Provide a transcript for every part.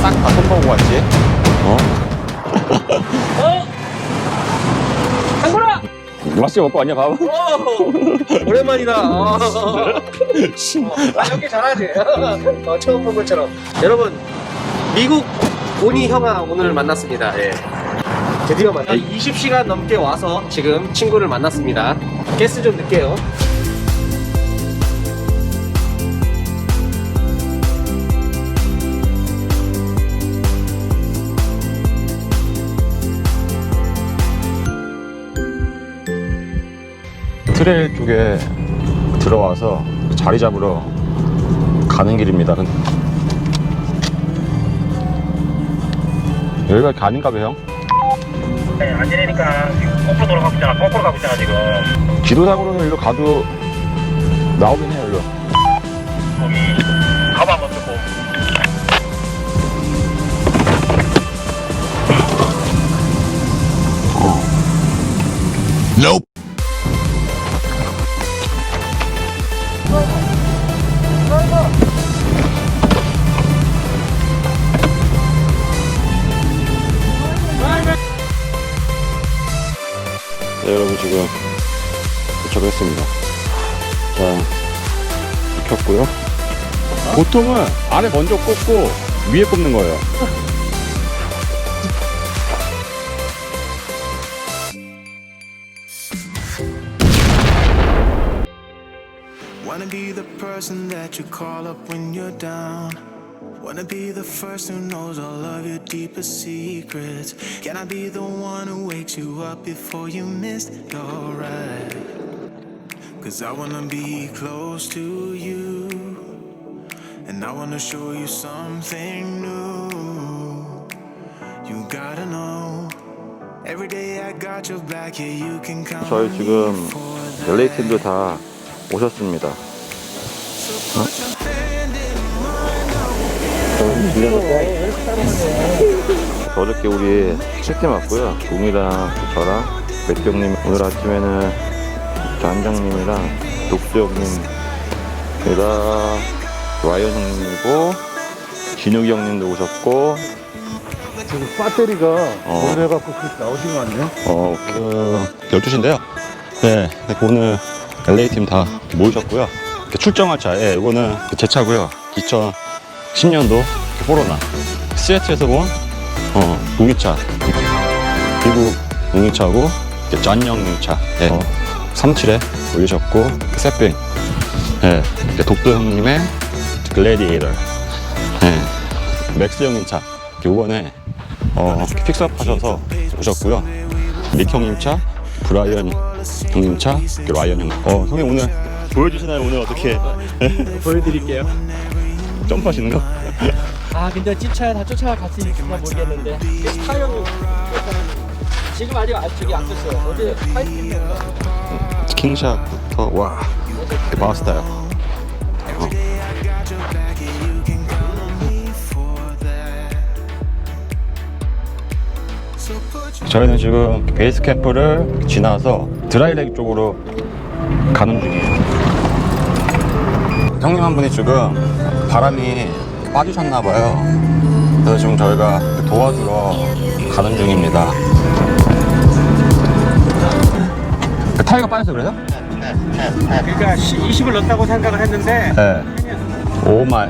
이거 오늘 싹다 손보고 왔지? 어? 한구나! 맛있게 먹고 왔냐, 밥? 오랜만이다. 어. 아, 연기 잘하지? 어, 처음 본 것처럼. 여러분, 미국 오니 형아 오늘 만났습니다. 예. 드디어 만나. 20시간 넘게 와서 지금 친구를 만났습니다. 게스 좀 넣을게요. 트레일 쪽에 들어와서 자리 잡으러 가는 길입니다. 여기가 가는가 봐요, 형? 네, 안 지내니까 지금 거꾸로 돌아가고 있잖아. 거꾸로 가고 있잖아, 지금. 지도상으로는 일로 가도 나오긴 해요, 일로. 거기 가봐 한번 듣고. 네, 지금 도착했습니다. 자, 켰고요. 보통은 아래 먼저 꽂고 위에 꼽는 거예요. Wanna be the person that you call up when you're down. Wanna be the first who knows all of your deepest secrets. Can I be the one who wakes you up before you miss your ride? Cause I wanna be close to you. And I wanna show you something new. You gotta know. Every day I got your back, yeah, you can count 저희 on 지금 me for that. LA 팀들 다 오셨습니다. So 어저께 우리 칠팀 왔고요. 웅이랑 저랑 맥병님 오늘 아침에는 장장님이랑 독수 형님이랑 와이언 형님이고 진욱이 형님도 오셨고 지금 배터리가 어. 오래갖고 그렇게 나오신 거 아니에요? 어, 그 12시인데요. 네, 오늘 LA팀 다 모이셨고요. 출정할 차, 예, 이거는 제 차고요. 2010년도 코로나. 시애틀에서 본, 어, 우기차. 미국 우기차고, 짠형 차. 예, 어, 37에 올리셨고, 세핑. 예, 이렇게 독도 형님의 글래디에이터. 예, 맥스 형님 차. 요번에, 어, 픽스업 하셔서 오셨고요. 믹 형님 차, 브라이언 형님 차, 그리고 라이언 형. 어, 형님 오늘 보여주시나요? 오늘 어떻게 보여드릴게요. 점프하시는 거? 아, 근데 찝차야 다 쫓아갔으니까 모르겠는데. 타이어는 지금 아직 안, 저기 안 떴어요. 어제 파이팅 킹샷부터 와, 마스타요. 어. 저희는 지금 베이스 캠프를 지나서 드라이레기 쪽으로 가는 중이에요. 형님 한 분이 지금 바람이 빠지셨나 봐요. 그래서 지금 저희가 도와주러 가는 중입니다. 타이가 빠져서 그래요? 그러니까 20을 넣었다고 생각을 했는데 네. 오 마이.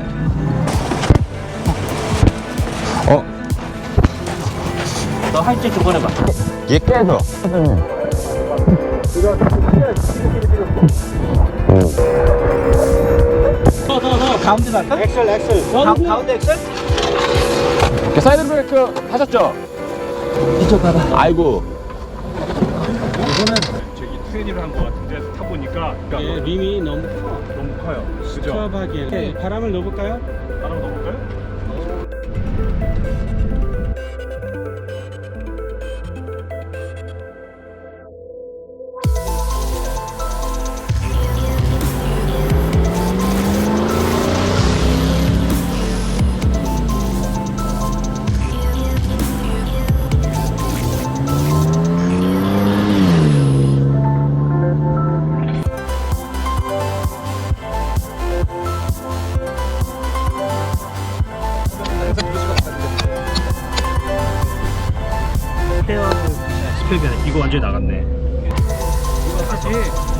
어, 너 할지 두 번 해봐. 얘 깨져. 더, 더, 더. 가운데 갈까? 엑셀, 엑셀. 가, 가운데 엑셀? 그 사이드 브레이크 하셨죠? 이쪽 봐봐. 아이고. 저기 트레이닝을 한 것 같은데 타보니까 그러니까 예, 림이 너무 너무 커요. 그죠? 복잡하게. 네, 바람을 넣어볼까요? 따라 넣어볼까요? 이거 완전히 나갔네. 하지.